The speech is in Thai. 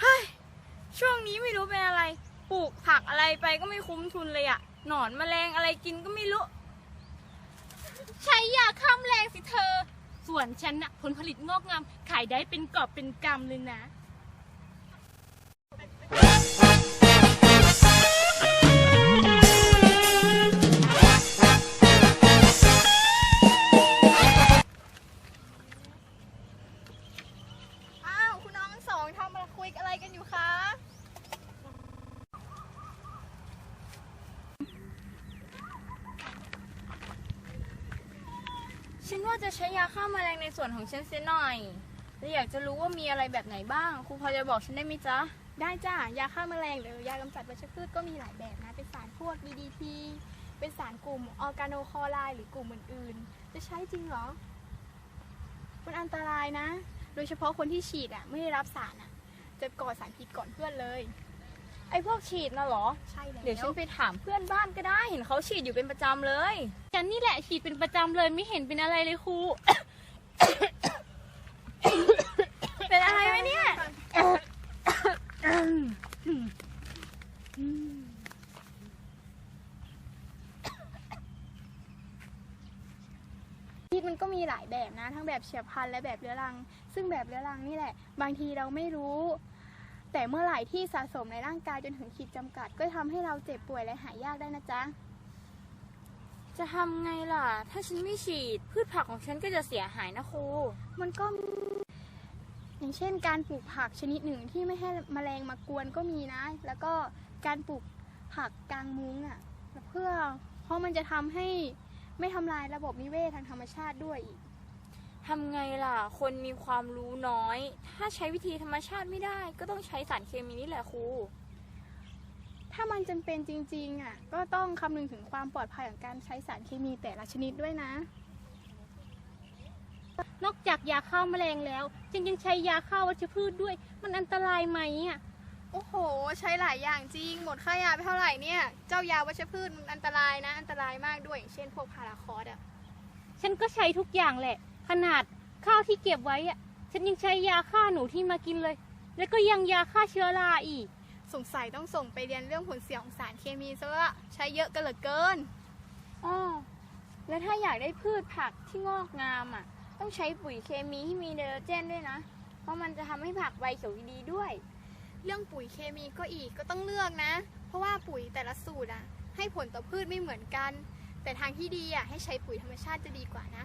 เฮ้ยช่วงนี้ไม่รู้เป็นอะไร ปลูกผักอะไรไปก็ไม่คุ้มทุนเลยอะหนอนแมลงอะไรกินก็ไม่รู้ ใช้ยาฆ่าแมลงสิเธอ ส่วนฉันน่ะผลผลิตงอกงาม ขายได้เป็นกอบเป็นกำเลยนะ ฉันว่าจะใช้ยาฆ่าแมลงในส่วนของฉันเสียหน่อยและอยากจะรู้ว่ามีอะไรแบบไหนบ้าง ครูพอจะบอกฉันได้ไหมจ๊ะ ได้จ้ายาฆ่าแมลงหรือยากำจัดวัชพืชก็มีหลายแบบนะ เป็นสารพวก DDT เป็นสารกลุ่มออร์แกโนคลอไรหรือกลุ่มอื่นๆ จะใช้จริงเหรอ มันอันตรายนะ โดยเฉพาะคนที่ฉีดอะ ไม่ได้รับสารอะ จะก่อสารพิษก่อนเพื่อนเลย ไอ้พวกฉีดน่ะเหรอ ใช่แล้วเดี๋ยวฉันไปถามเพื่อนบ้านก็ได้เห็นเขาฉีดอยู่เป็นประจำเลย ฉันนี่แหละฉีดเป็นประจำเลยไม่เห็นเป็นอะไรเลยครู เป็นอะไรไหมเนี่ย พิษมันก็มีหลายแบบนะ ทั้งแบบเฉียบพลันและแบบเรื้อรัง ซึ่งแบบเรื้อรังนี่แหละ บางทีเราไม่รู้ แต่เมื่อไหร่ที่สะสมในร่างกายจนถึงขีดจำกัด ก็ทำให้เราเจ็บป่วยและหายยากได้นะจ๊ะ จะทำไงล่ะ ถ้าฉันไม่ฉีด พืชผักของฉันก็จะเสียหายนะครู มันก็มีอย่างเช่น การปลูกผักชนิดหนึ่งที่ไม่ให้แมลงมากวนก็มีนะ แล้วก็การปลูกผักกลางมุ้งอะ เพื่อเพราะมันจะทำให้ไม่ทำลายระบบนิเวศทางธรรมชาติด้วยอีก ทำไงล่ะ คนมีความรู้น้อย ถ้าใช้วิธีธรรมชาติไม่ได้ ก็ต้องใช้สารเคมีนี่แหละครู ถ้ามันจำเป็นจริงๆอะก็ต้องคำนึงถึงความปลอดภัยของการใช้สารเคมีแต่ละชนิดด้วยนะ นอกจากยาฆ่าแมลงแล้วฉันยังใช้ยาฆ่าวัชพืชด้วย มันอันตรายไหมอะโอ้โห ใช้หลายอย่างจริง หมดค่ายาไปเท่าไหร่เนี่ย เจ้ายาวัชพืชมันอันตรายนะ อันตรายมากด้วยอย่างเช่นพวกพาราคอสอะ ฉันก็ใช้ทุกอย่างแหละ ขนาดข้าวที่เก็บไว้อะฉันยังใช้ยาฆ่าหนูที่มากินเลย แล้วก็ยังยาฆ่าเชื้อราอีก สงสัยต้องส่งไปเรียนเรื่องผลเสียของสารเคมีซะละใช้เยอะกันเหลือเกินอ้อแล้วถ้าอยากได้พืชผักที่งอกงามอะ ต้องใช้ปุ๋ยเคมีที่มีไนโตรเจนด้วยนะ เพราะมันจะทำให้ผักใบเขียวดีด้วย เรื่องปุ๋ยเคมีก็อีกก็ต้องเลือกนะ เพราะว่าปุ๋ยแต่ละสูตรอะ ให้ผลต่อพืชไม่เหมือนกัน แต่ทางที่ดีอะให้ใช้ปุ๋ยธรรมชาติจะดีกว่านะ